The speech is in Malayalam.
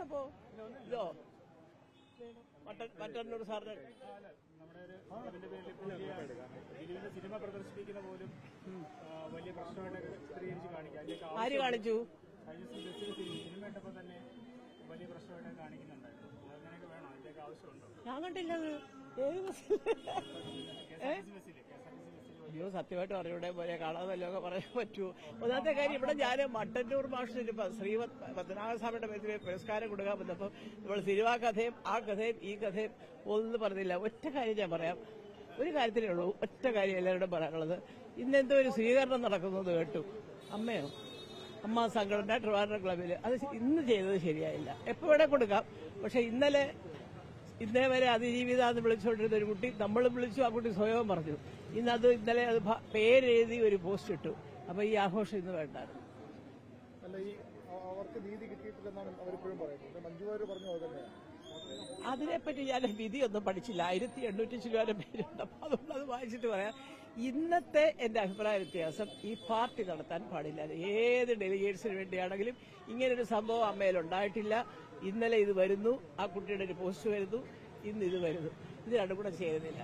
സംഭവം ഇതോ? മറ്റന്നൂർ സാറിന്. സിനിമ പ്രദർശിപ്പിക്കുന്ന പോലും വലിയ പ്രശ്നമായിട്ട് ചിത്രീകരിച്ച് കാണിക്കാം. ആര് കാണിച്ചു? സിനിമ ഇട്ടപ്പോൾ തന്നെ വലിയ പ്രശ്നമായിട്ട് കാണിക്കുന്നുണ്ടായിരുന്നു. അങ്ങനെയൊക്കെ വേണം. അതിന്റെയൊക്കെ ആവശ്യമുണ്ടോ? ഞാൻ കണ്ടില്ല അത്. ഏത് സത്യമായിട്ട് അറിയൂടെ പോലെ ഒക്കെ പറയാൻ പറ്റൂ. ഒന്നാമത്തെ കാര്യം ഇവിടെ ഞാൻ മട്ടന്നൂർ മാഷിന് ശ്രീ പത്മനാഭസ്വാമിയുടെ പേരിൽ പുരസ്കാരം കൊടുക്കാൻ വന്നപ്പോൾ നമ്മൾ സിനിമാ കഥയും ആ കഥയും ഈ കഥയും ഒന്നും പറഞ്ഞില്ല. ഒറ്റ കാര്യം ഞാൻ പറയാം. ഒരു കാര്യത്തിലേ ഉള്ളൂ. ഒറ്റ കാര്യം എല്ലാവരോടും പറയാനുള്ളത്. ഇന്നെന്തോ ഒരു സ്വീകരണം നടക്കുന്നത് കേട്ടു. അമ്മയോ? അമ്മ സംഘടന ട്രിവാൻഡ്രം ക്ലബിൽ അത് ഇന്ന് ചെയ്തത് ശരിയായില്ല. എപ്പോ വേണേ കൊടുക്കാം. പക്ഷെ ഇന്നലെ ഇന്നേ വരെ അതിജീവിത എന്ന് വിളിച്ചുകൊണ്ടിരുന്ന ഒരു കുട്ടി നമ്മൾ വിളിച്ചു ആ കുട്ടി സ്വയം പറഞ്ഞു. ഇന്ന് അത് ഇന്നലെ അത് പേരെഴുതി ഒരു പോസ്റ്റ് ഇട്ടു. അപ്പൊ ഈ ആഘോഷം ഇന്ന് വേണ്ടായിരുന്നു. അവർക്ക് നീതി കിട്ടിയിട്ടില്ലെന്നാണ് അവരിപ്പോഴും പറയുന്നത്. മഞ്ജു വാര്യർ പറഞ്ഞു അത് തന്നെയാണ്. അതിനെപ്പറ്റി ഞാൻ വിധിയൊന്നും പഠിച്ചില്ല. ആയിരത്തി എണ്ണൂറ്റി ചില്ലുവാനും പേരുണ്ട്. അപ്പൊ അതുകൊണ്ട് അത് വായിച്ചിട്ട് പറയാം. ഇന്നത്തെ എന്റെ അഭിപ്രായ വ്യത്യാസം ഈ പാർട്ടി നടത്താൻ പാടില്ല. ഏത് ഡെലിഗേറ്റ്സിന് വേണ്ടിയാണെങ്കിലും ഇങ്ങനൊരു സംഭവം അമ്മയിൽ ഉണ്ടായിട്ടില്ല. ഇന്നലെ ഇത് വരുന്നു ആ കുട്ടിയുടെ ഒരു പോസ്റ്റ് വരുന്നു ഇന്ന് ഇത് വരുന്നു. ഇത് രണ്ടും കൂടെ ചേരുന്നില്ല.